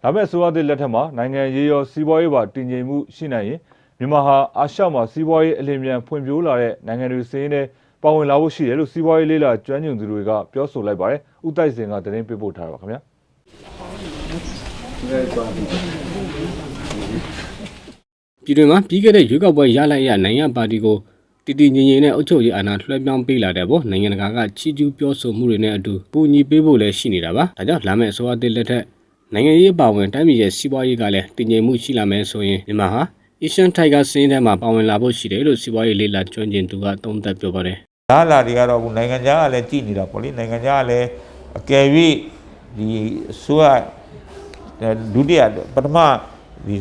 ။ဒါမဲ့ဆိုရတဲ့လက်ထက်မှာနိုင်ငံရေးရောစီးပွားရေးပါတည်ငြိမ်မှုရှိနိုင်ရင်မြန်မာဟာအာရှမှာစီးပွားရေးအလင်းမြန်ဖွံ့ဖြိုးလာတဲ့နိုင်ငံတွေစင်းနဲ့ပါဝင်လာဖို့ရှိတယ်လို့စီးပွားရေးလေးလာကျွမ်းကျင်သူတွေကပြောဆိုလိုက်ပါတယ်။ဥတိုက်စင်ကသတင်းပေးပို့ထားတာပါခင်ဗျာ။ပြည်တွင်မှာပြီးခဲ့တဲ့ရွေးကောက်ပွဲရလိုက်ရနိုင်ငံပါတီကိုတီတီငင်ငင်နဲ့အုပ်ချုပ်ရေးအာဏာလွှဲပြောင်းပေးလာတဲ့ပေါ်နိုင်ငံတကာကချီးကျူးပြောဆိုမှုတွေနဲ့အတူပူညီပေးဖို့လည်းရှိနေတာပါဒါကြောင့်လာမယ့်အစိုးရတစ်လက်ထက် နိုင်ငံရေးပါဝင်တိုင်းပြည်ရဲ့စီးပွားရေးကလည်းတည်ငြိမ်မှုရှိလာမယ်ဆိုရင်မြန်မာဟာ Asian Tiger စင်းထဲမှာပါဝင်လာဖို့ရှိတယ်လို့စီးပွားရေးလေးလာကျွမ်းကျင်သူကသုံးသပ်ပြောပါတယ် လာလာတွေကတော့အခုနိုင်ငံခြားကလည်းကြည်နေတာပေါ့လေနိုင်ငံခြားကလည်းအကယ်၍ဒီဆိုရဒုတိယပထမဒီ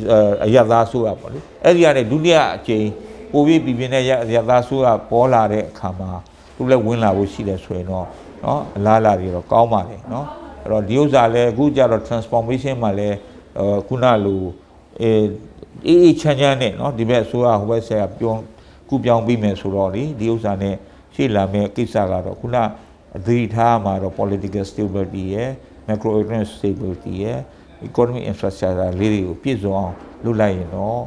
အရသာဆိုရပေါ့လေအဲ့ဒီကနေဒုတိယအကြိမ်ပိုပြီးပြည်ပြင်းတဲ့ရသာဆိုရပေါ်လာတဲ့အခါမှာသူလည်းဝင်လာဖို့ရှိတယ်ဆိုရင်တော့เนาะအလားလာတွေတော့ကောင်းပါလေเนาะ အဲ့တော့ဒီဥစ္စာလည်းအခုကြတော့ transformation မှာလည်းခုနလိုအဲအေးအေးချမ်းချမ်းနဲ့เนาะဒီဘက်ဆိုရဟိုဘက်ဆက်ပြောင်းခုပြောင်းပြီးမယ်ဆိုတော့လေဒီဥစ္စာနဲ့ ရှေ့လာမယ့်ကိစ္စကတော့ခုနအသေးထားမှာတော့ political stability ရယ် macroeconomic stability ရယ် economic infrastructure လေးတွေကိုပြည့်စုံအောင်လုပ်လိုက်ရင်တော့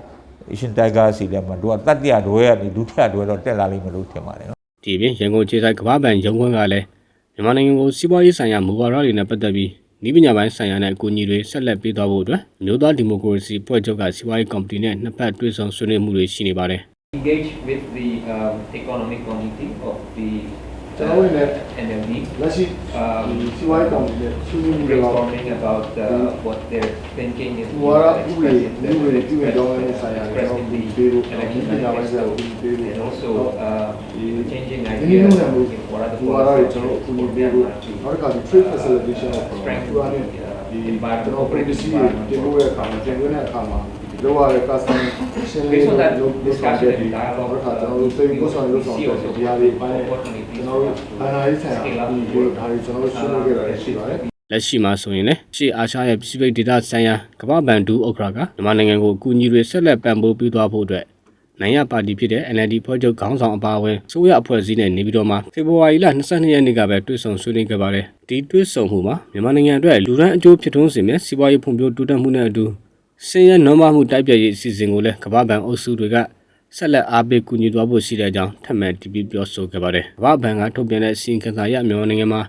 Asian Tiger စီလည်းမတို့ကတတိယဒွဲကနေဒုတိယဒွဲတော့တက်လာလိမ့်မယ်လို့ထင်ပါတယ်နော် ဒီပြင်ရန်ကုန်ခြေဆိုင်ကမ္ဘာပန်ရုံးခွန်းကလည်း မြန်မာနိုင်ငံကိုစီးပွားရေးဆိုင်ရာမူဝါဒတွေနဲ့ပတ်သက်ပြီးဤပညာပိုင်းဆိုင်ရာနဲ့အကူအညီတွေဆက်လက်ပေးသွားဖို့အတွက်မြို့သားဒီမိုကရေစီဖွဲ့ချုပ်ကစီးပွားရေးကော်မတီနဲ့နှစ်ဖက်တွဲဆောင်ဆွေးနွေးမှုတွေရှိနေပါတယ် engage with the um, economic committee of the ကျွန်တော်တို့လည်း NLD လက်ရှိဒီစီဝိုင်းကောင်တွေနဲ့ဆွေးနွေးမှုတွေတော့ brainstorming about uh, what their thinking is ဝါရဥပဒေဥပဒေပြုရတော့တဲ့ဆိုင်ရာတွေတော့ဒီပေးဖို့ဒီပညာပိုင်းဆိုင်ရာကိုပေးဖို့ and also uh, changing ဒီ ideas လိုမျိုး in what are the ဒီဝါရတွေကျွန် policies တော်အကူအညီ for ပေးဖို့ Myanmar to နောက်တစ်ခါဒီ trade facilitation ကို strengthen သူကလည်း the uh, ဒီကျွန် environment တော် operating policy တွေတင် environment. ဖို့ရအခါမှာတင်သွင်းတဲ့အခါမှာ လောရတဲ့ custom ရှင်းလင်း Based on that လုပ်လုပ်ဆောင် discussion တဲ့ဒီ and နောက် dialogue, တစ်ခါကျွန်တော်တို့သိဖို့ဆောင်လို့ဆောင်တဲ့ဒီဟာတွေပိုင်းကျွန်တော်တို့အနာရေးဆိုင်ရာဒီဒါတွေကျွန်တော်တို့ဆွေးနွေးခဲ့တာရှိပါတယ်လက်ရှိမှာဆိုရင်လည်းရှေ့အာရှရဲ့ Pacific Data ဆိုင်ရာကမ္ဘာ့ဘဏ်ဒူဥက္ကရာကမြန်မာနိုင်ငံကိုအကူအညီတွေဆက်လက်ပံ့ပိုးပေးသွားဖို့အတွက်နိုင်ရပါတီဖြစ်တဲ့ NLD ဖွဲ့ချုပ်ခေါင်းဆောင်အပါအဝင်စိုးရအဖွဲ့အစည်းနဲ့နေပြည်တော်မှာဖေဖော်ဝါရီလ22ရက်နေ့ကပဲတွေ့ဆုံဆွေးနွေးခဲ့ပါတယ်ဒီတွေ့ဆုံမှုမှာမြန်မာနိုင်ငံအတွက်လူရန်အကျိုးဖြစ်ထွန်းစေမယ့်စီးပွားရေးဖွံ့ဖြိုးတိုးတက်မှုနဲ့အတူ စင်ရနွမ်းမမှုတိုက်ပြည့်ရေးအစီအစဉ်ကိုလည်းကမ္ဘာ့ဘဏ်အုပ်စုတွေကဆက်လက်အားပေးကူညီသွားဖို့ရှိတဲ့အကြောင်းထပ်မံတည်ပြီးပြောဆိုခဲ့ပါတယ်ကမ္ဘာ့ဘဏ်ကထုတ်ပြန်တဲ့အစီရင်ခံစာအရမြန်မာနိုင်ငံမှာ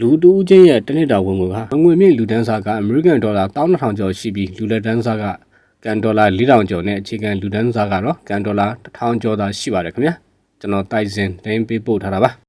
လူတူဦးချင်းရဲ့တနစ်တာဝင်ငွေဟာငွေမြင့်လူတန်းစားကအမေရိကန်ဒေါ်လာ12000ကျော်ရှိပြီးလူလက်တန်းစားကကန်ဒေါ်လာ4000ကျော်နဲ့အခြေခံလူတန်းစားကတော့ကန်ဒေါ်လာ1000ကျော်သာရှိပါတယ်ခင်ဗျာကျွန်တော်တိုက်စင်တင်းပေးပို့ထားတာပါ